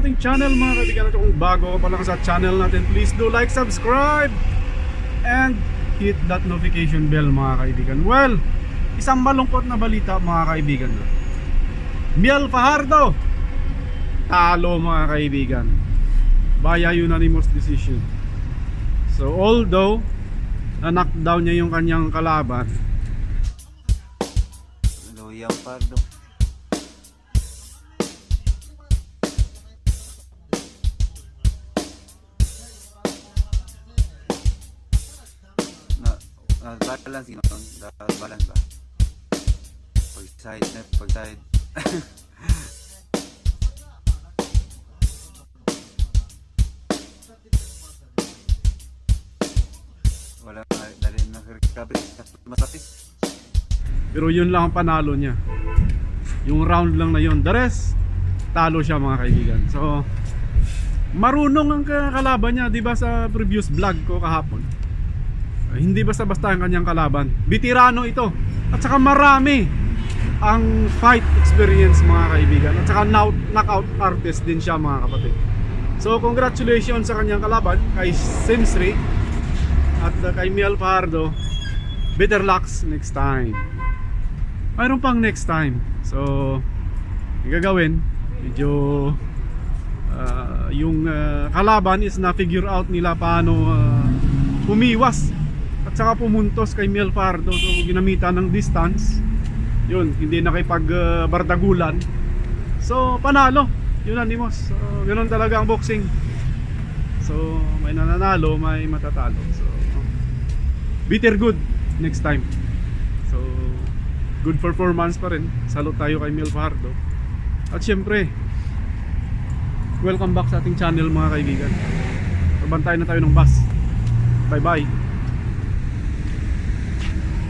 ating channel mga kaibigan at kung bago pa lang sa channel natin please do like, subscribe and hit that notification bell mga kaibigan. Well isang malungkot na balita mga kaibigan. Miel Fajardo. Talo mga kaibigan. Via unanimous decision. So although na knockdown niya yung kanyang kalaban. Luyang Pardo. Na, na balance yun. Na balance ba? Pag side, net, pag side. Wala na, dali na recovery. Masapis. Pero yun lang ang panalo niya. Yung round lang na yun. The rest, talo siya mga kaibigan. So, marunong ang kalaban niya, 'di ba sa previous vlog ko kahapon. Uh, hindi basta-basta ang kanyang kalaban. Bitirano ito. At saka marami ang fight experience mga kaibigan. At saka knock- knockout artist din siya mga kapatid. So, congratulations sa kanyang kalaban kay Simsri at uh, kay Miel Pardo. Better lucks next time mayroon pang next time so gagawin medyo ah, yung ah, kalaban is na figure out nila paano ah, umiwas at saka pumuntos kay Miel Pardo so ginamitan ng distance. Yun hindi nakipag ah, bardagulan. So panalo. Unanimous so ganun talaga ang boxing. So may nananalo may matatalo. So bitter good next time. So good performance pa rin. Salute tayo kay Mil Fajardo at syempre welcome back sa ating channel mga kaibigan. Pabantay na tayo ng bus. Bye bye